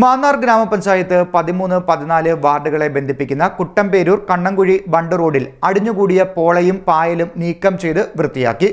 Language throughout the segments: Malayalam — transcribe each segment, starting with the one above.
മാന്നാർ ഗ്രാമപഞ്ചായത്ത് പതിമൂന്ന് പതിനാല് വാർഡുകളെ ബന്ധിപ്പിക്കുന്ന കുട്ടമ്പേരൂർ കണ്ണങ്കുഴി ബണ്ട് റോഡിൽ അടിഞ്ഞുകൂടിയ പോളയും പായലും നീക്കം ചെയ്ത് വൃത്തിയാക്കി.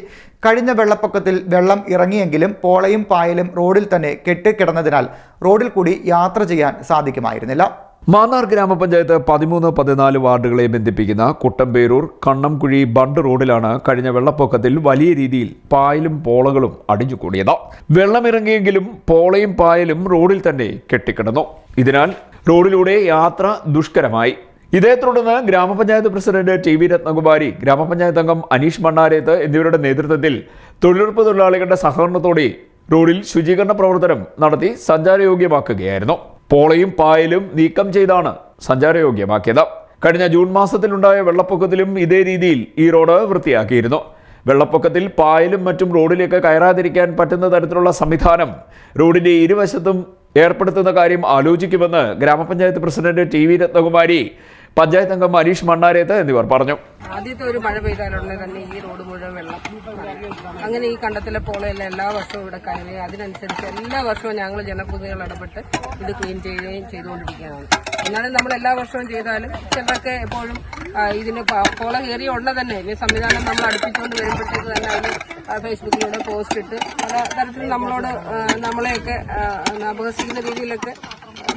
കഴിഞ്ഞ വെള്ളപ്പൊക്കത്തിൽ വെള്ളം ഇറങ്ങിയെങ്കിലും പോളയും പായലും റോഡിൽ തന്നെ കെട്ടിക്കിടന്നതിനാൽ റോഡിൽ കൂടി യാത്ര ചെയ്യാൻ സാധിക്കുമായിരുന്നില്ല. മാന്നാർ ഗ്രാമപഞ്ചായത്ത് പതിമൂന്ന് പതിനാല് വാർഡുകളെ ബന്ധിപ്പിക്കുന്ന കുട്ടമ്പേരൂർ കണ്ണംകുഴി ബണ്ട് റോഡിലാണ് കഴിഞ്ഞ വെള്ളപ്പൊക്കത്തിൽ വലിയ രീതിയിൽ പായലും പോളകളും അടിഞ്ഞുകൂടിയത്. വെള്ളമിറങ്ങിയെങ്കിലും പോളയും പായലും റോഡിൽ തന്നെ കെട്ടിക്കിടന്നു. ഇതിനാൽ റോഡിലൂടെ യാത്ര ദുഷ്കരമായി. ഇതേ തുടർന്ന് ഗ്രാമപഞ്ചായത്ത് പ്രസിഡന്റ് ടി വി രത്നകുമാരി ഗ്രാമപഞ്ചായത്ത് അംഗം അനീഷ് മണ്ണാരേത്ത് എന്നിവരുടെ നേതൃത്വത്തിൽ തൊഴിലുറപ്പ് തൊഴിലാളികളുടെ സഹകരണത്തോടെ റോഡിൽ ശുചീകരണ പ്രവർത്തനം നടത്തി സഞ്ചാരയോഗ്യമാക്കുകയായിരുന്നു. പോളയും പായലും നീക്കം ചെയ്താണ് സഞ്ചാരയോഗ്യമാക്കിയത്. കഴിഞ്ഞ ജൂൺ മാസത്തിലുണ്ടായ വെള്ളപ്പൊക്കത്തിലും ഇതേ രീതിയിൽ ഈ റോഡ് വൃത്തിയാക്കിയിരുന്നു. വെള്ളപ്പൊക്കത്തിൽ പായലും മറ്റും റോഡിലേക്ക് കയറാതിരിക്കാൻ പറ്റുന്ന തരത്തിലുള്ള സംവിധാനം റോഡിന്റെ ഇരുവശത്തും ഏർപ്പെടുത്തുന്ന കാര്യം ആലോചിക്കുമെന്ന് ഗ്രാമപഞ്ചായത്ത് president T V Ratnakumari panchayat അംഗം അനീഷ് മണ്ണാരേത്ത് എന്നിവർ പറഞ്ഞു. ആദ്യത്തെ ഒരു മഴ പെയ്താലുടനെ തന്നെ ഈ റോഡ് മുഴുവൻ വെള്ളം. അങ്ങനെ ഈ കണ്ടത്തിലെ പോളയെല്ലാം എല്ലാ വർഷവും ഇവിടെ കയറി അതിനനുസരിച്ച് എല്ലാ വർഷവും ഞങ്ങൾ ജനപ്രതിനിധികൾ ഇടപെട്ട് ഇത് ക്ലീൻ ചെയ്യുകയും ചെയ്തുകൊണ്ടിരിക്കുകയാണ്. എന്നാലും നമ്മൾ എല്ലാ വർഷവും ചെയ്താലും ചിലർക്ക് എപ്പോഴും ഇതിന് പോള കയറിയ ഉടനെ തന്നെ ഈ സംവിധാനം നമ്മൾ അടുപ്പിച്ചുകൊണ്ട് വരുമ്പോഴത്തേക്ക് തന്നെ അതിന് ഫേസ്ബുക്കിലൂടെ പോസ്റ്റ് ഇട്ട് പല തരത്തിൽ നമ്മളോട് നമ്മളെയൊക്കെ അപഹസിക്കുന്ന രീതിയിലൊക്കെ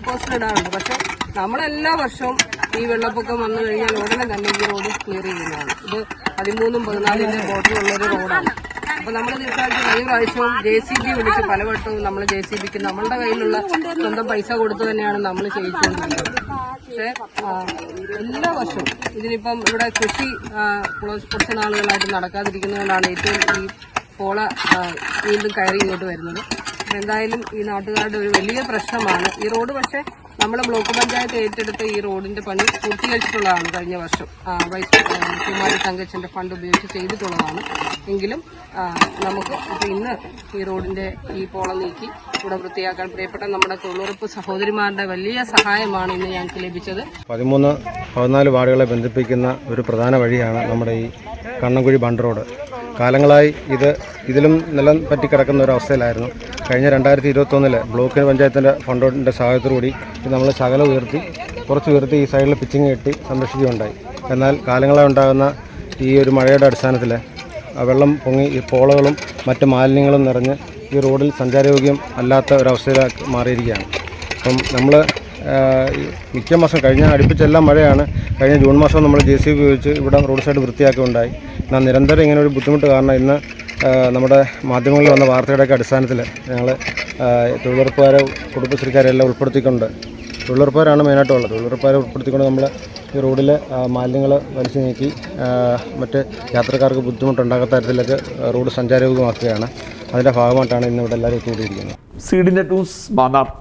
പോസ്റ്റ് ഇടാറുണ്ട്. പക്ഷെ നമ്മളെല്ലാ വർഷവും ഈ വെള്ളപ്പൊക്കം വന്നു കഴിഞ്ഞാൽ ഉടനെ തന്നെ ഈ റോഡ് ക്ലിയർ ചെയ്യുന്നതാണ്. ഇത് പതിമൂന്നും പതിനാലിന്റെ ബോർഡറിലുള്ള ഒരു റോഡാണ് അപ്പൊ നമ്മൾ തീർച്ചയായിട്ടും കഴിഞ്ഞ പ്രാവശ്യവും ജെ സി ബി വിളിച്ച് പലവട്ടവും നമ്മൾ ജെ സി ബിക്ക് നമ്മളുടെ കയ്യിലുള്ള സ്വന്തം പൈസ കൊടുത്തു തന്നെയാണ് നമ്മൾ ചെയ്യിച്ചുകൊണ്ടിരിക്കുന്നത്. പക്ഷേ എല്ലാ വർഷവും ഇതിനിപ്പം ഇവിടെ കൃഷി കുറച്ച് നാളുകളായിട്ട് നടക്കാതിരിക്കുന്നതുകൊണ്ടാണ് ഏറ്റവും ഈ പോള വീണ്ടും കയറി ഇങ്ങോട്ട് വരുന്നത്. എന്തായാലും ഈ നാട്ടുകാരുടെ ഒരു വലിയ പ്രശ്നമാണ് ഈ റോഡ്. പക്ഷേ നമ്മൾ ബ്ലോക്ക് പഞ്ചായത്ത് ഏറ്റെടുത്ത ഈ റോഡിന്റെ പണി പൂർത്തീകരിച്ചിട്ടുള്ളതാണ് കഴിഞ്ഞ വർഷം. വൈസ് കുമാരി തങ്കച്ചന്റെ ഫണ്ട് ഉപയോഗിച്ച് ചെയ്തിട്ടുള്ളതാണ്. എങ്കിലും നമുക്ക് ഇന്ന് ഈ റോഡിന്റെ ഈ പോളം നീക്കി ഇവിടെ വൃത്തിയാക്കാൻ പ്രിയപ്പെട്ട നമ്മുടെ തൊഴിലുറപ്പ് സഹോദരിമാരുടെ വലിയ സഹായമാണ് ഇന്ന് ഞങ്ങൾക്ക് ലഭിച്ചത്. പതിമൂന്ന് പതിനാല് വാർഡുകളെ ബന്ധിപ്പിക്കുന്ന ഒരു പ്രധാന വഴിയാണ് നമ്മുടെ ഈ കണ്ണൻകുഴി ബണ്ട് റോഡ്. കാലങ്ങളായി ഇത് ഇതിലും നിലം പറ്റി കിടക്കുന്ന ഒരു അവസ്ഥയിലായിരുന്നു. കഴിഞ്ഞ രണ്ടായിരത്തി ഇരുപത്തൊന്നിലെ ബ്ലോക്ക് പഞ്ചായത്തിന്റെ ഫണ്ടിന്റെ സഹായത്തോടുകൂടി ഇത് നമ്മൾ ശകലം ഉയർത്തി കുറച്ച് ഉയർത്തി ഈ സൈഡിൽ പിച്ചിങ് കെട്ടി സംരക്ഷിക്കുകയുണ്ടായി. എന്നാൽ കാലങ്ങളായി ഉണ്ടാകുന്ന ഈ ഒരു മഴയുടെ അടിസ്ഥാനത്തിൽ വെള്ളം പൊങ്ങി ഈ പോളകളും മറ്റ് മാലിന്യങ്ങളും നിറഞ്ഞ് ഈ റോഡിൽ സഞ്ചാരയോഗ്യം അല്ലാത്ത ഒരവസ്ഥയിലാക്കി മാറിയിരിക്കുകയാണ്. അപ്പം നമ്മൾ മിക്ക മാസം കഴിഞ്ഞ അടുപ്പിച്ചെല്ലാം മഴയാണ്. കഴിഞ്ഞ ജൂൺ മാസം നമ്മൾ ജെ സി ഉപയോഗിച്ച് ഇവിടെ റോഡ് സൈഡ് വൃത്തിയാക്കുകയുണ്ടായി. എന്നാൽ നിരന്തരം ഇങ്ങനെ ഒരു ബുദ്ധിമുട്ട് കാരണം ഇന്ന് നമ്മുടെ മാധ്യമങ്ങളിൽ വന്ന വാർത്തയുടെയൊക്കെ അടിസ്ഥാനത്തിൽ ഞങ്ങൾ തൊഴിലുറപ്പുകാരെ കുടുംബശ്രീക്കാരെ എല്ലാം ഉൾപ്പെടുത്തിക്കൊണ്ട് തൊഴിലുറപ്പുകാരാണ് മെയിനായിട്ട് ഉള്ളത്. തൊഴിലുറപ്പുകാരെ ഉൾപ്പെടുത്തിക്കൊണ്ട് നമ്മൾ ഈ റോഡിൽ മാലിന്യങ്ങൾ വലിച്ചു നീക്കി മറ്റ് യാത്രക്കാർക്ക് ബുദ്ധിമുട്ടുണ്ടാകാത്ത തരത്തിലേക്ക് റോഡ് സഞ്ചാരയോഗ്യമാക്കുകയാണ് അതിന്റെ ഭാഗമായിട്ടാണ് ഇന്ന് ഇവിടെ എല്ലാവരും കൂടിയിരിക്കുന്നത് സി ന്യൂസ് മാന്നാർ.